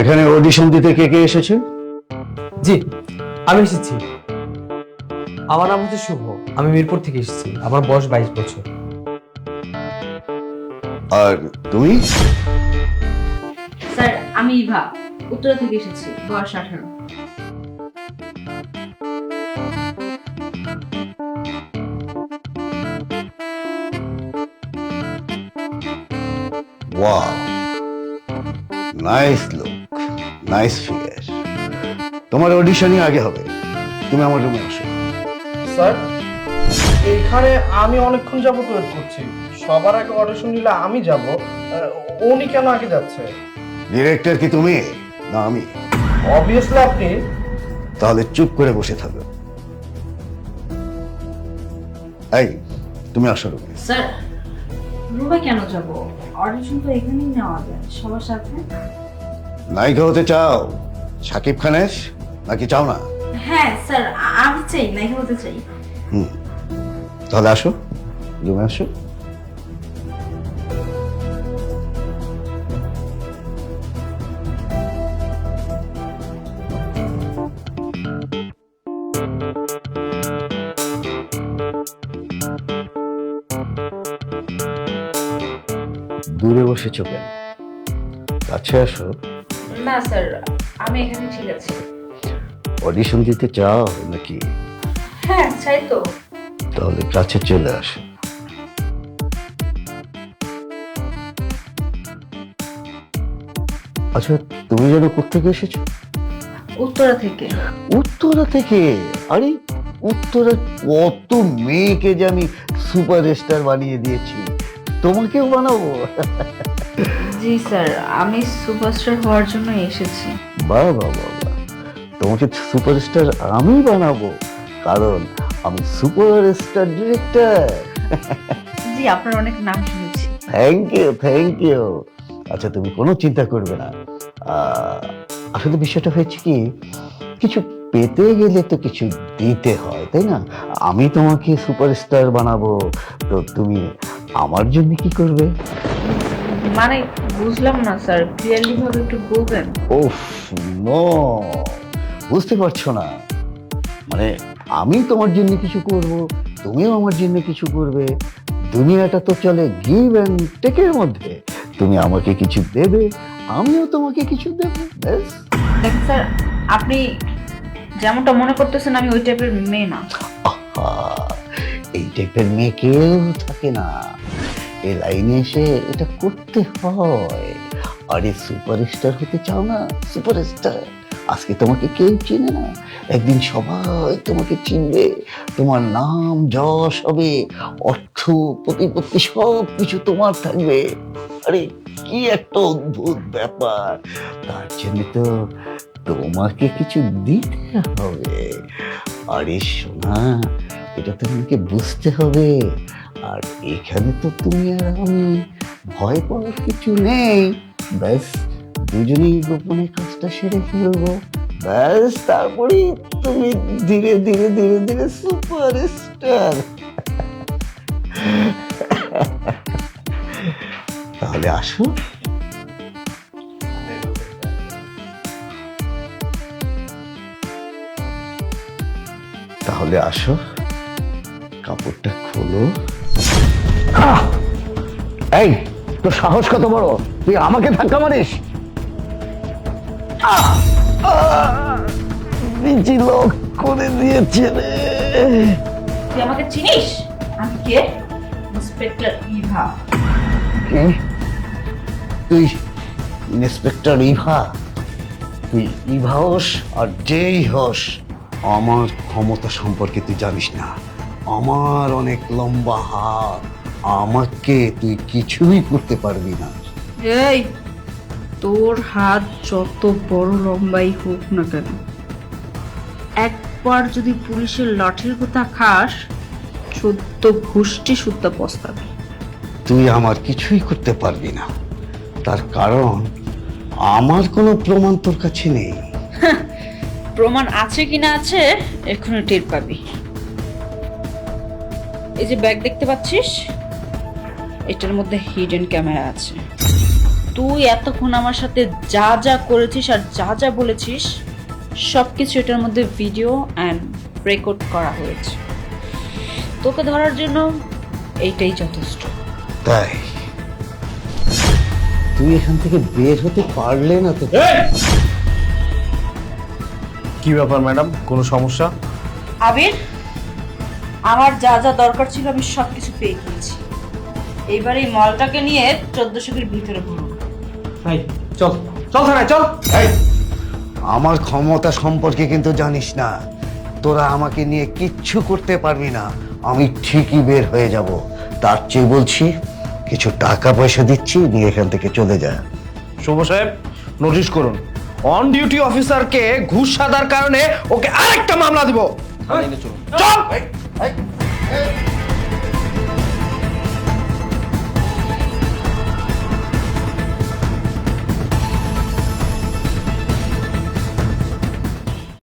এখানে অডিশন দিতে কে কে এসেছে? জি আমি এসেছি। আমার নাম হচ্ছে শুভ। আমি মিরপুর থেকে এসেছি। আমার বয়স বাইশ বছর। আর তুমি? স্যার আমি ইভা। উত্তরা থেকে এসেছি। বয়স আঠারো। Wow. Nice look nice figure তোমার অডিশনই আগে হবে। তুমি আমার রুমে আসো। স্যার এখানে আমি অনেকক্ষণ যাবত ওয়েট করছি। সবার আগে অডিশন নিলে আমি যাব। উনি কেন আগে যাচ্ছে? ডিরেক্টর কি তুমি? না আমি। অবভিয়াসলি আপনি। তাহলে চুপ করে বসে থাকো। এই তুমি আসো রুমে স্যার রুমে কেন যাব? অডিশন তো এখানেই নেওয়া যায় সবার সাথে। নায়িকা হতে চাও? সাকিব খানের? নাকি চাও না? হ্যাঁ স্যার আমি চাই নায়িকা হতে চাই। হুম। তাহলে আসো রুমে আসো। দূরে বসেছো কেন কাছে আসো। না স্যার আমি এখানে ঠিক আছি। অডিশন দিতে চাও নাকি? হ্যাঁ চাই তো। তাহলে কাছে চলে আসো। আচ্ছা তুমি যেন কোথেকে এসেছ? উত্তরা থেকে। উত্তরা থেকে? আরে উত্তরা কত মেয়েকে যে আমি সুপারস্টার বানিয়ে দিয়েছি। তোমাকেও বানাবো? জি স্যার। আমি সুপারস্টার হওয়ার জন্য এসেছি। বাহ বাহ। তোমাকে সুপারস্টার আমি বানাবো? কারণ আমি সুপারস্টার ডিরেক্টর। জি আপনার অনেক নাম শুনেছি। থ্যাংক ইউ থ্যাংক ইউ আচ্ছা তুমি কোনো চিন্তা করবে না। আসলে বিষয়টা হয়েছে কি কিছু পেতে গেলে তো কিছু দিতে হয় তাই না? আমি তোমাকে সুপারস্টার বানাবো। তো তুমি আমার জন্য কি করবে? মানে বুঝলাম না স্যার। ক্লিয়ারলি ভাবে একটু বলবেন? ওফ নো। বুঝতে পারছ না। মানে আমি তোমার জন্য কিছু করব তুমিও আমার জন্য কিছু করবে। দুনিয়াটা তো চলে গিভ অ্যান্ড টেকের মধ্যে। তুমি আমাকে কিছু দেবে আমিও তোমাকে কিছু দেবো ব্যাস। দেখেন স্যার আপনি যেমনটা মনে করতেছেন আমি ওই টাইপের মেয়ে না। আহা, এই টাইপের মেয়ে কেউ থাকে না। লাইনে এসে এটা করতে হয়। আরে সুপারস্টার হতে চাও না সুপারস্টার আজকে তোমাকে কেউ চিনে না। একদিন সবাই তোমাকে চিনবে। তোমার নাম, যশ হবে, অর্থ, প্রতিপত্তি সব কিছু তোমার থাকবে। আরে কি একটা অদ্ভুত ব্যাপার। তার জন্য তো তোমাকে কিছু দিতে হবে। আরে সোনা এটা তোমাকে বুঝতে হবে। আর এখানে তো তুমি আর আমি ভয় পাওয়ার কিছু নেই। ব্যাস, দুজনেই গোপনে কাজটা সেরে ফেলব। ব্যাস, তারপরেই তুমি ধীরে ধীরে ধীরে ধীরে সুপার স্টার তাহলে আসো। তাহলে আসো। কাপড়টা খোলো। এই তোর সাহস কত বড়? তুই আমাকে ধাক্কা মারিস! বিচি লোক করে দিয়েছে রে। তুই আমাকে চিনিস? আমি কে? ইন্সপেক্টর ইভা। কি? তুই ইন্সপেক্টর ইভা? তুই ইভা হোস আর যেই হোস। আমার ক্ষমতা সম্পর্কে তুই জানিস না। আমার অনেক লম্বা হাত আমাকে তুই কিছুই করতে পারবি না। এই তোর হাত যত বড় লম্বাই হোক না কেন একবার যদি পুলিশের লাঠির কথা খাস চোদ্দ ঘুষ্টি সুদ্ধা পস্তাবে। তুই আমার কিছুই করতে পারবি না। তার কারণ আমার কোনো প্রমাণ তোর কাছে নেই। প্রমাণ আছে কি না আছে এখনও টের পাবি। এই যে ব্যাগ দেখতে পাচ্ছিস? এটার মধ্যে হিডেন ক্যামেরা আছে। তুই এতক্ষণ আমার সাথে যা যা করেছিস আর যা যা বলেছিস সব কিছু এটার মধ্যে ভিডিও অ্যান্ড রেকর্ড করা হয়েছে। তোকে ধরার জন্য এইটাই যথেষ্ট। তাই? তুই এখান থেকে বের হতে পারলে না তো। কি ব্যাপার ম্যাডাম? কোনো সমস্যা? আবির? আমার যা যা দরকার ছিল আমি সব কিছু পেয়ে গিয়েছি। এইবার এই মলটাকে নিয়ে চোদ্দশোকের ভিতরে ভরো এই চল। চল থানায় চল। আমার ক্ষমতা সম্পর্কে কিন্তু জানিস না। তোরা আমাকে নিয়ে কিচ্ছু করতে পারবি না। আমি ঠিকই বের হয়ে যাব। তার চেয়ে বলছি কিছু টাকা পয়সা দিচ্ছি নিয়ে এখান থেকে চলে যা। শুভ সাহেব নোটিশ করুন অন ডিউটি অফিসারকে ঘুষ সাদার কারণে ওকে আরেকটা মামলা দিব। চল! はい。